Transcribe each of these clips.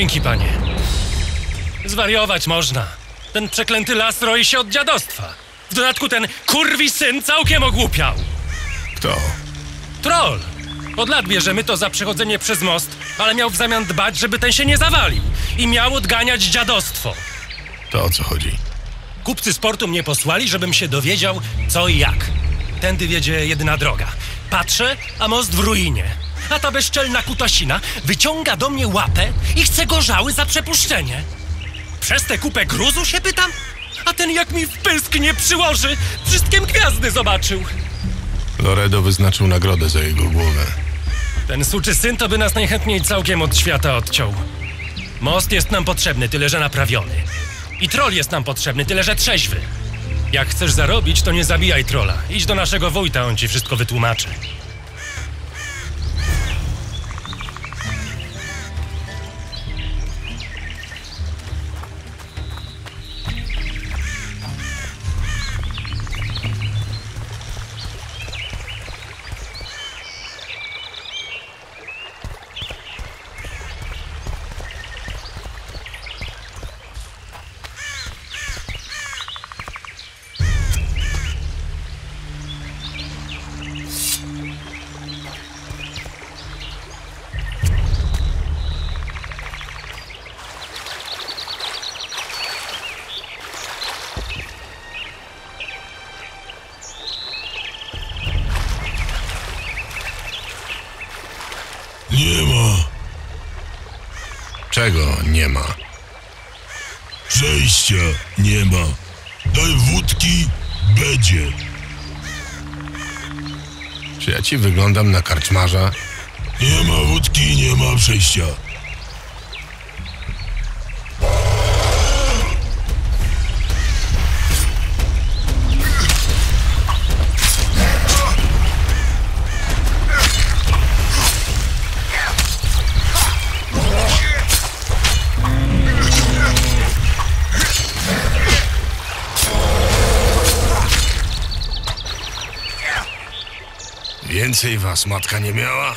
Dzięki, panie. Zwariować można. Ten przeklęty las roi się od dziadostwa. W dodatku ten kurwi syn całkiem ogłupiał. Kto? Troll! Od lat bierzemy to za przechodzenie przez most, ale miał w zamian dbać, żeby ten się nie zawalił. I miał odganiać dziadostwo. To o co chodzi? Kupcy sportu mnie posłali, żebym się dowiedział, co i jak. Tędy wiedzie jedyna droga. Patrzę, a most w ruinie. A ta bezczelna kutasina wyciąga do mnie łapę i chce gorzały za przepuszczenie. Przez tę kupę gruzu się pytam? A ten jak mi w pysk nie przyłoży, wszystkim gwiazdy zobaczył. Loredo wyznaczył nagrodę za jego głowę. Ten suczy syn to by nas najchętniej całkiem od świata odciął. Most jest nam potrzebny, tyle że naprawiony. I troll jest nam potrzebny, tyle że trzeźwy. Jak chcesz zarobić, to nie zabijaj trola. Idź do naszego wójta, on ci wszystko wytłumaczy. Czego nie ma? Przejścia nie ma. Daj wódki, będzie. Czy ja ci wyglądam na karczmarza? Nie ma wódki, nie ma przejścia. Więcej was matka nie miała?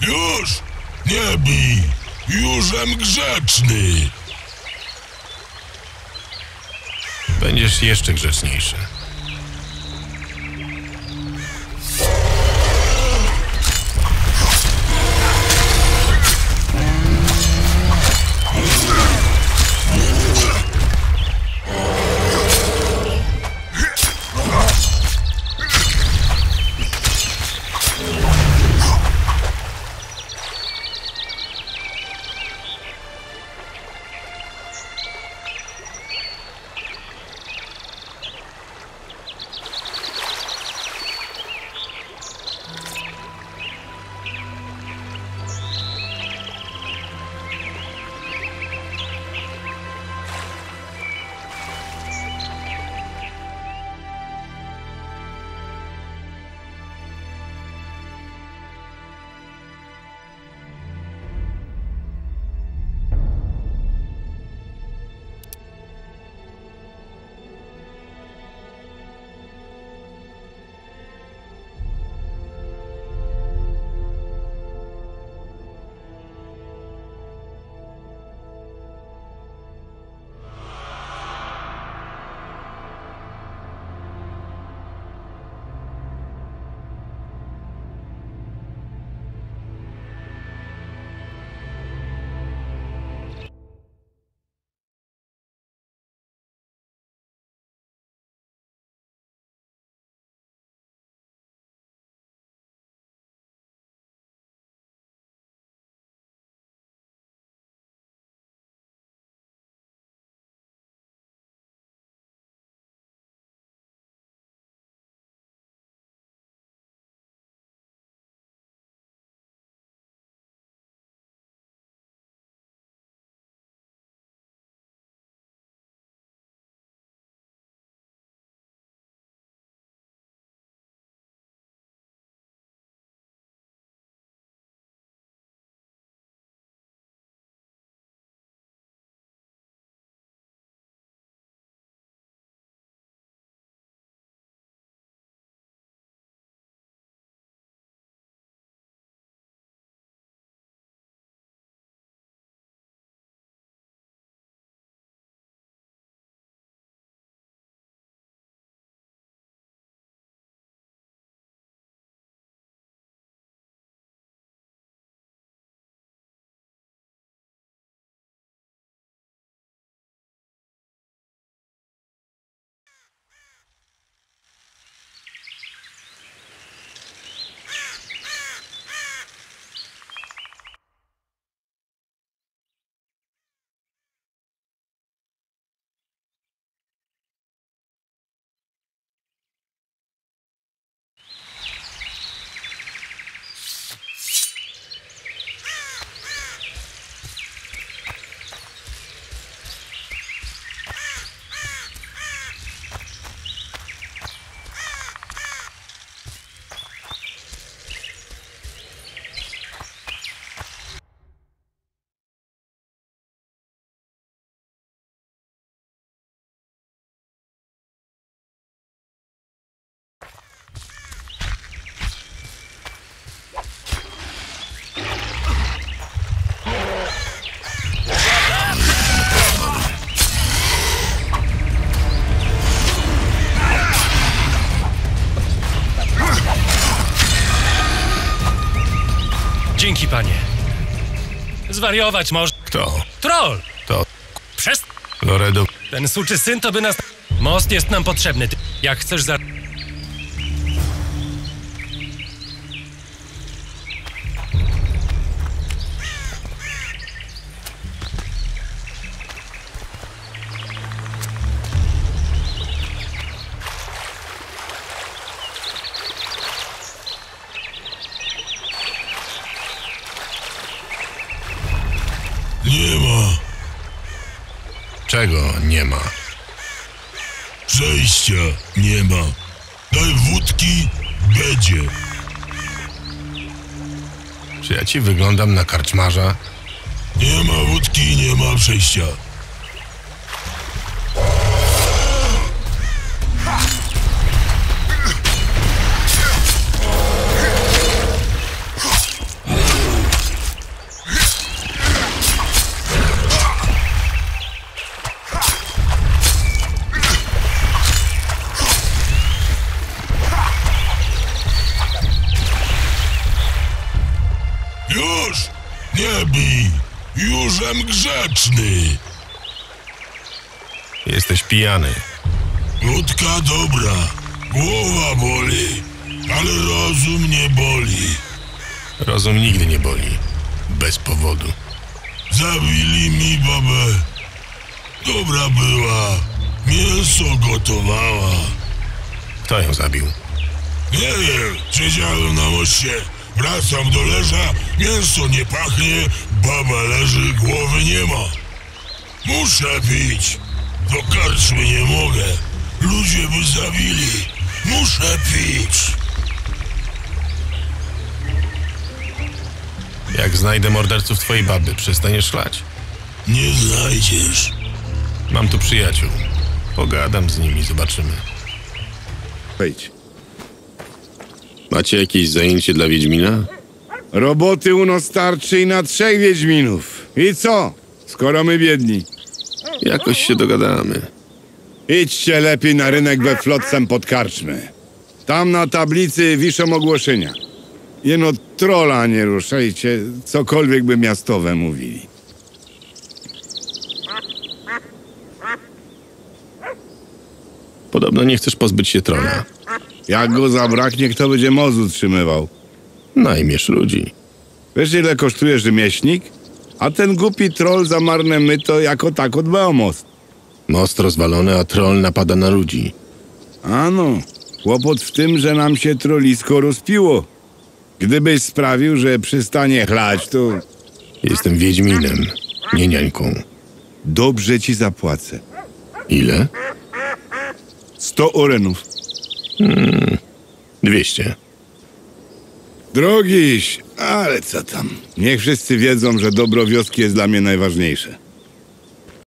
Już! Nie bij! Jużem grzeczny! Będziesz jeszcze grzeczniejszy. Zwariować może. Kto? Troll! To Przez... Loredo. Ten suczy syn to by nas... Most jest nam potrzebny. Jak chcesz za... Nie ma. Czego nie ma? Przejścia nie ma. Daj wódki, będzie. Czy ja ci wyglądam na karczmarza? Nie ma wódki, nie ma przejścia. Nie bij! Jużem grzeczny! Jesteś pijany. Wódka dobra, głowa boli, ale rozum nie boli. Rozum nigdy nie boli. Bez powodu. Zabili mi babę. Dobra była, mięso gotowała. Kto ją zabił? Nie wiem, siedziałem na moście, wracam do leża, mięso nie pachnie, baba leży, głowy nie ma. Muszę pić, do karczmy nie mogę, ludzie by zabili, muszę pić. Jak znajdę morderców twojej baby, przestaniesz szlać. Nie znajdziesz. Mam tu przyjaciół. Pogadam z nimi, zobaczymy. Wejdź. Macie jakieś zajęcie dla Wiedźmina? Roboty u nas starczy i na trzech Wiedźminów. I co? Skoro my biedni. Jakoś się dogadamy. Idźcie lepiej na rynek we Flotsam pod karczmę. Tam na tablicy wiszą ogłoszenia. Jeno trola nie ruszajcie, cokolwiek by miastowe mówili. Podobno nie chcesz pozbyć się trona. Jak go zabraknie, kto będzie most utrzymywał? Najmiesz ludzi. Wiesz ile kosztuje rzemieślnik? A ten głupi troll za marne myto jako tak dba o most. Most rozwalony, a troll napada na ludzi. Ano, kłopot w tym, że nam się trolisko rozpiło. Gdybyś sprawił, że przestanie chlać, to Jestem Wiedźminem, nie niańką. dobrze ci zapłacę. Ile? Sto orenów. Dwieście. Drogiś, ale co tam? Niech wszyscy wiedzą, że dobro wioski jest dla mnie najważniejsze.